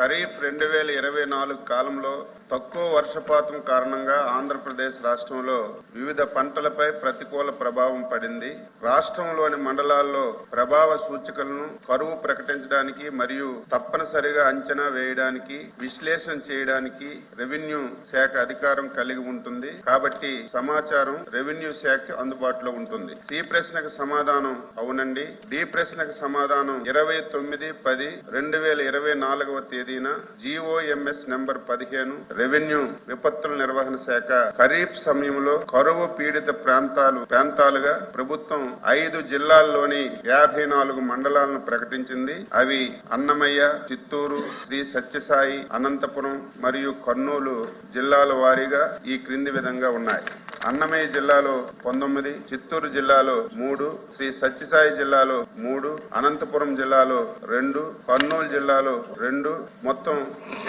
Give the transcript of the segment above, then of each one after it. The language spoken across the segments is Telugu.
ఖరీఫ్ రెండు వేల ఇరవై నాలుగు కాలంలో తక్కువ వర్షపాతం కారణంగా ఆంధ్రప్రదేశ్ రాష్ట్రంలో వివిధ పంటలపై ప్రతికూల ప్రభావం పడింది. రాష్ట్రంలోని మండలాల్లో ప్రభావ సూచికలను కరువు ప్రకటించడానికి మరియు తప్పనిసరిగా అంచనా వేయడానికి విశ్లేషణ చేయడానికి రెవెన్యూ శాఖ అధికారం కలిగి ఉంటుంది. కాబట్టి సమాచారం రెవెన్యూ శాఖ అందుబాటులో ఉంటుంది. సి ప్రశ్నకు సమాధానం అవునండి. డి ప్రశ్నకు సమాధానం ఇరవై తొమ్మిది పది రెండు వేల ఇరవై నాలుగవ తేదీన జిఓఎంఎస్ నెంబర్ పదిహేను రెవెన్యూ విపత్తుల నిర్వహణ శాఖ ఖరీఫ్ సమయంలో కరువు పీడిత ప్రాంతాలు ప్రాంతాలుగా ప్రభుత్వం ఐదు జిల్లాల్లోని యాభై నాలుగు మండలాలను ప్రకటించింది. అవి అన్నమయ్య చిత్తూరు శ్రీ సత్యసాయి అనంతపురం మరియు కర్నూలు జిల్లాల వారీగా ఈ క్రింది విధంగా ఉన్నాయి. అన్నమయ్య జిల్లాలో పంతొమ్మిది చిత్తూరు జిల్లాలో మూడు శ్రీ సత్యసాయి జిల్లాలో మూడు అనంతపురం జిల్లాలో రెండు కర్నూలు జిల్లాలో రెండు మొత్తం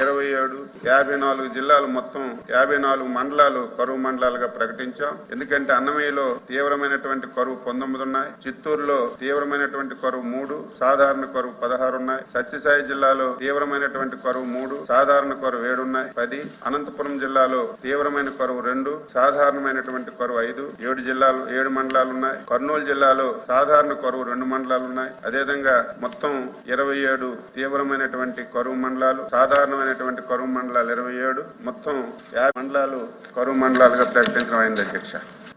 ఇరవై ఏడు యాభై నాలుగు జిల్లాలు మొత్తం యాభై నాలుగు మండలాలు కరువు మండలాలుగా ప్రకటించాం. ఎందుకంటే అన్నమయ్యలో తీవ్రమైనటువంటి కరువు పంతొమ్మిది ఉన్నాయి చిత్తూరులో తీవ్రమైనటువంటి కరువు మూడు సాధారణ కరువు పదహారు ఉన్నాయి సత్యసాయి జిల్లాలో తీవ్రమైనటువంటి కరువు మూడు సాధారణ కరువు ఏడు ఉన్నాయి పది అనంతపురం జిల్లాలో తీవ్రమైన కరువు రెండు సాధారణమైన సాధారణమైనటువంటి కరువు ఐదు ఏడు జిల్లాలు ఏడు మండలాలు ఉన్నాయి. కర్నూలు జిల్లాలో సాధారణ కరువు రెండు మండలాలు ఉన్నాయి. అదేవిధంగా మొత్తం ఇరవై ఏడు తీవ్రమైనటువంటి కరువు మండలాలు సాధారణమైనటువంటి కరువు మండలాలు ఇరవై ఏడు. మొత్తం యాభై మండలాలు కరువు మండలాలుగా ప్రకటించడం అయింది అధ్యక్ష.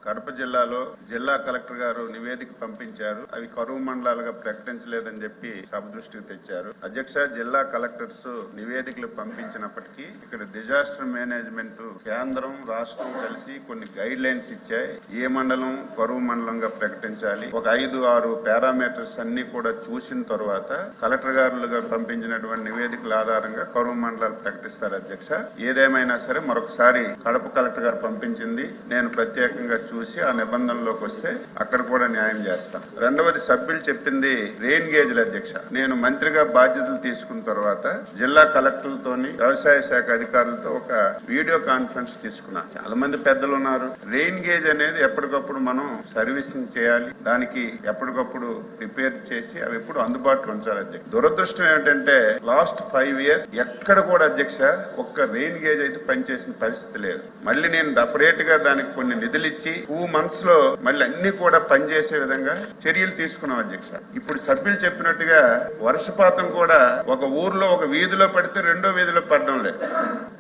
కడప జిల్లాలో జిల్లా కలెక్టర్ గారు నివేదిక పంపించారు. అవి కరువు మండలాలుగా ప్రకటించలేదని చెప్పి సభ దృష్టికి తెచ్చారు. అధ్యక్ష జిల్లా కలెక్టర్స్ నివేదికలు పంపించినప్పటికీ ఇక్కడ డిజాస్టర్ మేనేజ్మెంట్ కేంద్రం రాష్ట్రం కలిసి కొన్ని గైడ్ లైన్స్ ఇచ్చాయి. ఏ మండలం కరువు మండలంగా ప్రకటించాలి? ఒక ఐదు ఆరు పారామీటర్స్ అన్ని కూడా చూసిన తర్వాత కలెక్టర్ గారులుగా పంపించినటువంటి నివేదికల ఆధారంగా కరువు మండలాలు ప్రకటిస్తారు అధ్యక్ష. ఏదేమైనా సరే మరొకసారి కడప కలెక్టర్ గారు పంపించింది. నేను ప్రత్యేకంగా చూసి ఆ నిబంధనలోకి వస్తే అక్కడ కూడా న్యాయం చేస్తాం. రెండవది సభ్యులు చెప్పింది రెయిన్ గేజ్ల అధ్యక్ష. నేను మంత్రిగా బాధ్యతలు తీసుకున్న తర్వాత జిల్లా కలెక్టర్లతోని వ్యవసాయ శాఖ అధికారులతో ఒక వీడియో కాన్ఫరెన్స్ తీసుకున్నా. చాలా మంది పెద్దలు ఉన్నారు. రెయిన్ గేజ్ అనేది ఎప్పటికప్పుడు మనం సర్వీసింగ్ చేయాలి. దానికి ఎప్పటికప్పుడు ప్రిపేర్ చేసి అవి ఎప్పుడు అందుబాటులో ఉంచాలి అధ్యక్ష. దురదృష్టం ఏమిటంటే లాస్ట్ ఫైవ్ ఇయర్స్ ఎక్కడ కూడా అధ్యక్ష ఒక్క రెయిన్ గేజ్ అయితే పనిచేసిన పరిస్థితి లేదు. మళ్ళీ నేను సపరేట్గా దానికి కొన్ని నిధులు ఇచ్చి టూ మంత్స్లో మళ్ళీ అన్ని కూడా పనిచేసే విధంగా చర్యలు తీసుకున్నాం అధ్యక్ష. ఇప్పుడు సభ్యులు చెప్పినట్టుగా వర్షపాతం కూడా ఒక ఊర్లో ఒక వీధిలో పడితే రెండో వీధిలో పడడం లేదు.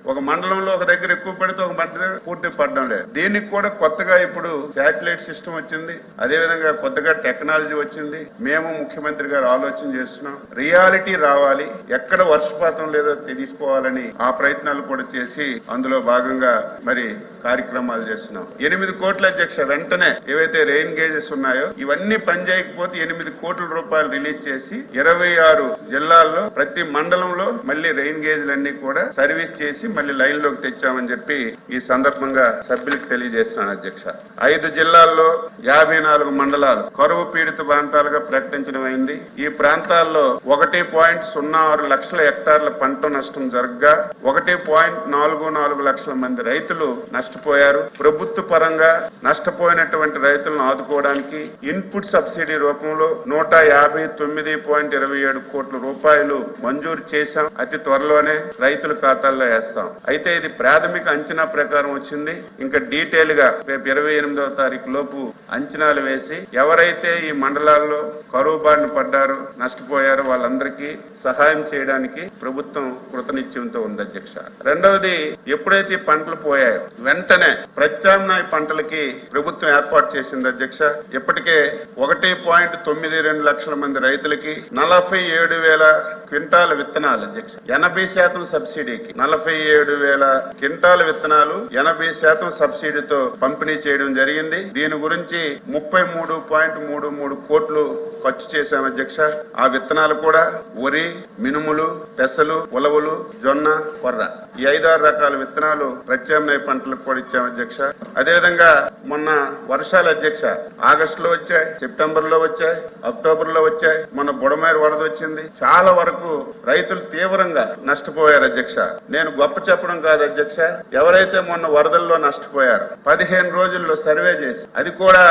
ఒక మండలంలో ఒక దగ్గర ఎక్కువ పడితే ఒక మండలం పూర్తి పడడం లేదు. దీనికి కూడా కొత్తగా ఇప్పుడు శాటిలైట్ సిస్టమ్ వచ్చింది. అదే విధంగా కొత్తగా టెక్నాలజీ వచ్చింది. మేము ముఖ్యమంత్రి గారు ఆలోచన చేస్తున్నాం. రియాలిటీ రావాలి. ఎక్కడ వర్షపాతం లేదో తెలుసుకోవాలని ఆ ప్రయత్నాలు కూడా చేసి అందులో భాగంగా మరి కార్యక్రమాలు చేస్తున్నాం. ఎనిమిది కోట్ల అధ్యక్ష వెంటనే ఏవైతే రెయిన్ గేజెస్ ఉన్నాయో ఇవన్నీ పనిచేయకపోతే ఎనిమిది కోట్ల రూపాయలు రిలీజ్ చేసి ఇరవై ఆరు జిల్లాల్లో ప్రతి మండలంలో మళ్ళీ రెయిన్ గేజ్లన్నీ కూడా సర్వీస్ చేసి మళ్ళీ లైన్లోకి తెచ్చామని చెప్పి ఈ సందర్భంగా సభ్యులకు తెలియజేస్తున్నాను అధ్యక్ష. ఐదు జిల్లాల్లో యాభై నాలుగు మండలాలు కరువు పీడిత ప్రాంతాలుగా ప్రకటించడం అయింది ఈ ప్రాంతాల్లో ఒకటి పాయింట్ సున్నా ఆరు లక్షల హెక్టార్ల పంట నష్టం జరగగా ఒకటి పాయింట్ నాలుగు నాలుగు లక్షల మంది రైతులు నష్టపోయారు. ప్రభుత్వ పరంగా నష్టపోయినటువంటి రైతులను ఆదుకోవడానికి ఇన్పుట్ సబ్సిడీ రూపంలో నూట యాభై తొమ్మిది పాయింట్ ఇరవై ఏడు కోట్ల రూపాయలు మంజూరు చేశాం. అతి త్వరలోనే రైతుల ఖాతాల్లో వేస్తాం. అయితే ఇది ప్రాథమిక అంచనా ప్రకారం వచ్చింది. ఇంకా డీటెయిల్గా రేపు ఇరవై ఎనిమిదవ తారీఖు లోపు అంచనాలు వేసి ఎవరైతే ఈ మండలాల్లో కరువు బారిన పడ్డారో నష్టపోయారో వాళ్ళందరికీ సహాయం చేయడానికి ప్రభుత్వం కృతనిశ్చయంతో ఉంది అధ్యక్ష. రెండవది ఎప్పుడైతే ఈ పంటలు పోయాయో వెంటనే ప్రత్యామ్నాయ పంటలకి ప్రభుత్వం ఏర్పాటు చేసింది అధ్యక్ష. ఇప్పటికే ఒకటి పాయింట్ తొమ్మిది రెండు లక్షల మంది రైతులకి నలభై ఏడు వేల క్వింటాల విత్తనాలు అధ్యక్ష. ఎనభై శాతం సబ్సిడీకి నలభై ఏడు వేల క్వింటాల విత్తనాలు ఎనభై శాతం సబ్సిడీతో పంపిణీ చేయడం జరిగింది. దీని గురించి ముప్పై మూడు పాయింట్ మూడు మూడు కోట్లు ఖర్చు చేశాం అధ్యక్ష. ఆ విత్తనాలు కూడా వరి మినుములు పెసలు ఉలవలు జొన్న కొర్ర. ఈ ఐదారు రకాల విత్తనాలు ప్రత్యామ్నాయ పంటలకు కూడా ఇచ్చాం అధ్యక్ష. అదేవిధంగా మొన్న వర్షాలు అధ్యక్ష ఆగస్టు లో వచ్చాయి సెప్టెంబర్లో వచ్చాయి అక్టోబర్లో వచ్చాయి మొన్న బుడమేరు వరద వచ్చింది. చాలా వరకు వరకు రైతులు తీవ్రంగా నష్టపోయారు అధ్యక్ష. నేను గొప్ప చెప్పడం కాదు అధ్యక్ష. ఎవరైతే మొన్న వరదల్లో నష్టపోయారు పదిహేను రోజుల్లో సర్వే చేసి అది కూడా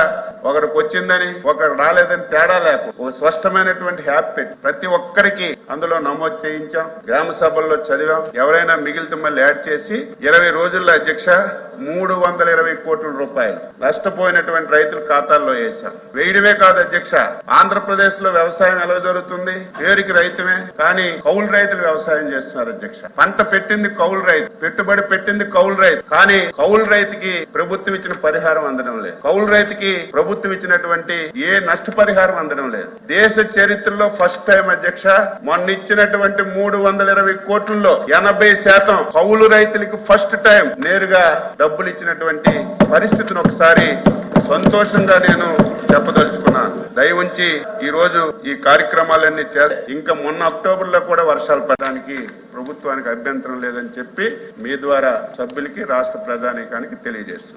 ఒకరికి వచ్చిందని ఒకరు రాలేదని తేడా లేక స్పష్టమైనటువంటి హ్యాపీ ప్రతి ఒక్కరికి అందులో నమోదు చేయించాం గ్రామ సభల్లో చదివాం. ఎవరైనా మిగిలితే మళ్ళీ యాడ్ చేసి ఇరవై రోజుల్లో అధ్యక్ష మూడు వందల ఇరవై కోట్ల రూపాయలు నష్టపోయినటువంటి రైతుల ఖాతాల్లో వేశాం. వేయడమే కాదు అధ్యక్ష ఆంధ్రప్రదేశ్లో వ్యవసాయం ఎలా జరుగుతుంది? పేరుకి రైతుమే కానీ కౌలు రైతులు వ్యవసాయం చేస్తున్నారు అధ్యక్ష. పంట పెట్టింది కౌలు రైతు పెట్టుబడి పెట్టింది కౌలు రైతు కానీ కౌలు రైతుకి ప్రభుత్వం ఇచ్చిన పరిహారం అందడం లేదు. కౌలు రైతుకి ప్రభుత్వం ఇచ్చినటువంటి ఏ నష్టపరిహారం అందడం లేదు. దేశ చరిత్రలో ఫస్ట్ టైం అధ్యక్ష మొన్న ఇచ్చినటువంటి మూడు వందల ఇరవై కోట్లలో ఎనభై శాతం కౌలు రైతులకు ఫస్ట్ టైం నేరుగా డబ్బులు ఇచ్చినటువంటి పరిస్థితిని ఒకసారి సంతోషంగా నేను చెప్పదలుచుకున్నాను. దయవుంచి ఈ రోజు ఈ కార్యక్రమాలన్నీ చేస్తా. ఇంకా మొన్న అక్టోబర్లో కూడా వర్షాలు పడడానికి ప్రభుత్వానికి అభ్యంతరం లేదని చెప్పి మీ ద్వారా సభ్యులకి రాష్ట్ర ప్రధానికానికి తెలియజేస్తున్నాను